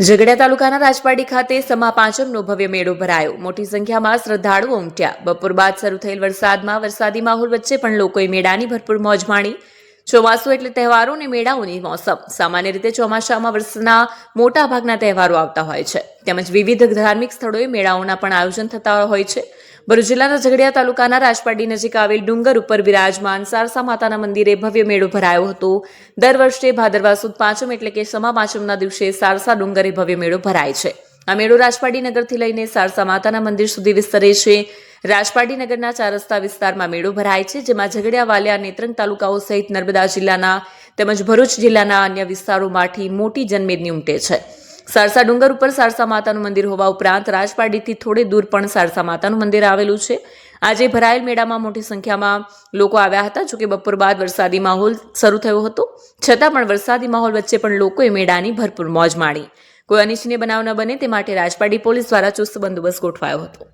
ઝઘડિયા તાલુકાના રાજપાડી ખાતે સમા પાંચમનો ભવ્ય મેળો ભરાયો. મોટી સંખ્યામાં શ્રદ્ધાળુઓ ઉમટ્યા. બપોર બાદ શરૂ થયેલ વરસાદમાં વરસાદી માહોલ વચ્ચે પણ લોકોએ મેળાની ભરપૂર મોજ માણી. ચોમાસું એટલે તહેવારો અને મેળાઓની મોસમ. સામાન્ય રીતે ચોમાસામાં વર્ષના મોટા ભાગના તહેવારો આવતા હોય છે. તેમજ વિવિધ ધાર્મિક સ્થળોએ મેળાઓના પણ આયોજન થતા હોય છે. ભરૂચ જિલ્લાના ઝઘડિયા તાલુકાના રાજપાડી નજીક આવેલ ડુંગર ઉપર બિરાજમાન સારસા માતાના મંદિરે ભવ્ય મેળો ભરાયો હતો. દર વર્ષે ભાદરવા સુદ પાંચમ એટલે કે સમા પાંચમના દિવસે સારસા ડુંગરે ભવ્ય મેળો ભરાય છે. આ મેળો રાજપાડી નગરથી લઈને સારસા માતાના મંદિર સુધી વિસ્તરે છે. રાજપાડી નગરના ચાર રસ્તા વિસ્તારમાં મેળો ભરાય છે, જેમાં ઝઘડિયા, વાલિયા, નેત્રંગ તાલુકાઓ સહિત નર્મદા જિલ્લાના તેમજ ભરૂચ જિલ્લાના અન્ય વિસ્તારોમાંથી મોટી જનમેદની ઉમટે છે. સારસા ડુંગર ઉપર સારસા માતાનું મંદિર હોવા ઉપરાંત રાજપાડીથી થોડે દૂર પણ સારસા માતાનું મંદિર આવેલું છે. આજે ભરાયેલ મેળામાં મોટી સંખ્યામાં લોકો આવ્યા હતા, જોકે બપોર બાદ વરસાદી માહોલ શરૂ થયો હતો. છતાં પણ વરસાદી માહોલ વચ્ચે પણ લોકોએ મેળાની ભરપૂર મોજ માણી. કોઈ અનિચ્છનીય બનાવ ન બને, તે માટે રાજપાડી પોલીસ દ્વારા ચુસ્ત બંદોબસ્ત ગોઠવાયો હતો.